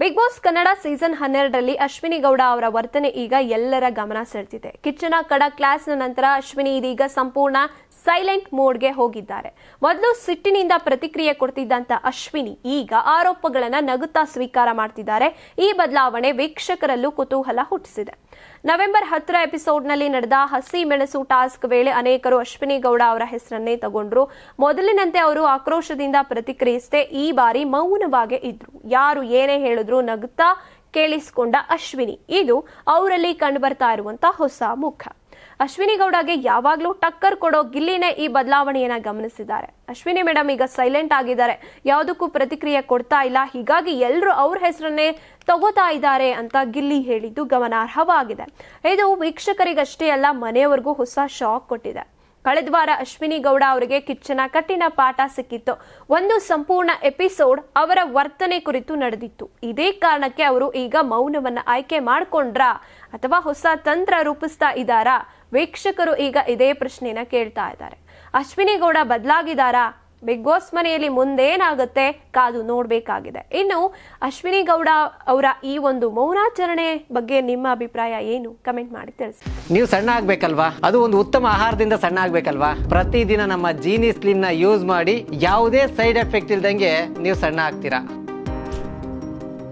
Big boss Kannada season ಹನ್ನೆರಡರಲ್ಲಿ ಅಶ್ವಿನಿ ಗೌಡ ಅವರ ವರ್ತನೆ ಈಗ ಎಲ್ಲರ ಗಮನ ಸೆಳೆದಿದೆ. ಕಿಚ್ಚನ ಕಡ ಕ್ಲಾಸ್ನ ನಂತರ ಅಶ್ವಿನಿ ಇದೀಗ ಸಂಪೂರ್ಣ ಸೈಲೆಂಟ್ ಮೋಡ್ಗೆ ಹೋಗಿದ್ದಾರೆ. ಮೊದಲು ಸಿಟ್ಟಿನಿಂದ ಪ್ರತಿಕ್ರಿಯೆ ಕೊಡ್ತಿದ್ದಂತ ಅಶ್ವಿನಿ ಈಗ ಆರೋಪಗಳನ್ನ ನಗುತ್ತಾ ಸ್ವೀಕಾರ ಮಾಡ್ತಿದ್ದಾರೆ. ಈ ಬದಲಾವಣೆ ವೀಕ್ಷಕರಲ್ಲೂ ಕುತೂಹಲ ಹುಟ್ಟಿಸಿದೆ. ನವೆಂಬರ್ ಹತ್ತರ ಎಪಿಸೋಡ್ನಲ್ಲಿ ನಡೆದ ಹಸಿ ಮೆಣಸು ಟಾಸ್ಕ್ ವೇಳೆ ಅನೇಕರು ಅಶ್ವಿನಿ ಗೌಡ ಅವರ ಹೆಸರನ್ನೇ ತಗೊಂಡ್ರು. ಮೊದಲಿನಂತೆ ಅವರು ಆಕ್ರೋಶದಿಂದ ಪ್ರತಿಕ್ರಿಯಿಸದೆ ಈ ಬಾರಿ ಮೌನವಾಗೇ ಇದ್ರು. ಯಾರು ಏನೇ ಹೇಳಿದ್ರು ನಗುತ್ತಾ ಕೇಳಿಸಿಕೊಂಡ ಅಶ್ವಿನಿ. ಇದು ಅವರಲ್ಲಿ ಕಂಡುಬರ್ತಾ ಇರುವಂತ ಹೊಸ ಮುಖ. ಅಶ್ವಿನಿ ಗೌಡಗೆ ಯಾವಾಗಲೂ ಟಕ್ಕರ್ ಕೊಡೋ ಗಿಲ್ಲಿನೇ ಈ ಬದಲಾವಣೆಯನ್ನ ಗಮನಿಸಿದ್ದಾರೆ. ಅಶ್ವಿನಿ ಮೇಡಮ್ ಈಗ ಸೈಲೆಂಟ್ ಆಗಿದ್ದಾರೆ. ಯಾವುದಕ್ಕೂ ಪ್ರತಿಕ್ರಿಯೆ ಕೊಡ್ತಾ ಇಲ್ಲ. ಹೀಗಾಗಿ ಎಲ್ಲರೂ ಅವ್ರ ಹೆಸರನ್ನೇ ತಗೋತಾ ಇದ್ದಾರೆ ಅಂತ ಗಿಲ್ಲಿ ಹೇಳಿದ್ದು ಗಮನಾರ್ಹವಾಗಿದೆ. ಇದು ವೀಕ್ಷಕರಿಗಷ್ಟೇ ಅಲ್ಲ, ಮನೆಯವರೆಗೂ ಹೊಸ ಶಾಕ್ ಕೊಟ್ಟಿದೆ. ಕಳೆದ ವಾರ ಅಶ್ವಿನಿ ಗೌಡ ಅವರಿಗೆ ಕಿಚ್ಚನ ಕಠಿಣ ಪಾಠ ಸಿಕ್ಕಿತ್ತು. ಒಂದು ಸಂಪೂರ್ಣ ಎಪಿಸೋಡ್ ಅವರ ವರ್ತನೆ ಕುರಿತು ನಡೆದಿತ್ತು. ಇದೇ ಕಾರಣಕ್ಕೆ ಅವರು ಈಗ ಮೌನವನ್ನ ಆಯ್ಕೆ ಮಾಡ್ಕೊಂಡ್ರಾ ಅಥವಾ ಹೊಸ ತಂತ್ರ ರೂಪಿಸ್ತಾ ಇದ್ದಾರಾ? ವೀಕ್ಷಕರು ಈಗ ಇದೇ ಪ್ರಶ್ನೆನ ಕೇಳ್ತಾ ಇದ್ದಾರೆ. ಅಶ್ವಿನಿ ಗೌಡ ಬದಲಾಗಿದ್ದಾರಾ? ಬಿಗ್ ಬಾಸ್ ಮನೆಯಲ್ಲಿ ಮುಂದೇನಾಗುತ್ತೆ ಕಾದು ನೋಡಬೇಕಾಗಿದೆ. ಇನ್ನು ಅಶ್ವಿನಿ ಗೌಡ ಅವರ ಈ ಒಂದು ಮೌನಾಚರಣೆ ಬಗ್ಗೆ ನಿಮ್ಮ ಅಭಿಪ್ರಾಯ ಏನು? ಕಮೆಂಟ್ ಮಾಡಿ, ತಿಳಿಸಿ. ನೀವು ಸಣ್ಣ ಆಗ್ಬೇಕಲ್ವಾ? ಅದು ಒಂದು ಉತ್ತಮ ಆಹಾರದಿಂದ ಸಣ್ಣ ಆಗ್ಬೇಕಲ್ವಾ? ಪ್ರತಿದಿನ ನಮ್ಮ ಜೀನಿ ಸ್ಲಿಮ್ನ ಯೂಸ್ ಮಾಡಿ ಯಾವುದೇ ಸೈಡ್ ಎಫೆಕ್ಟ್ ಇಲ್ದಂಗೆ ನೀವು ಸಣ್ಣ ಆಗ್ತೀರಾ?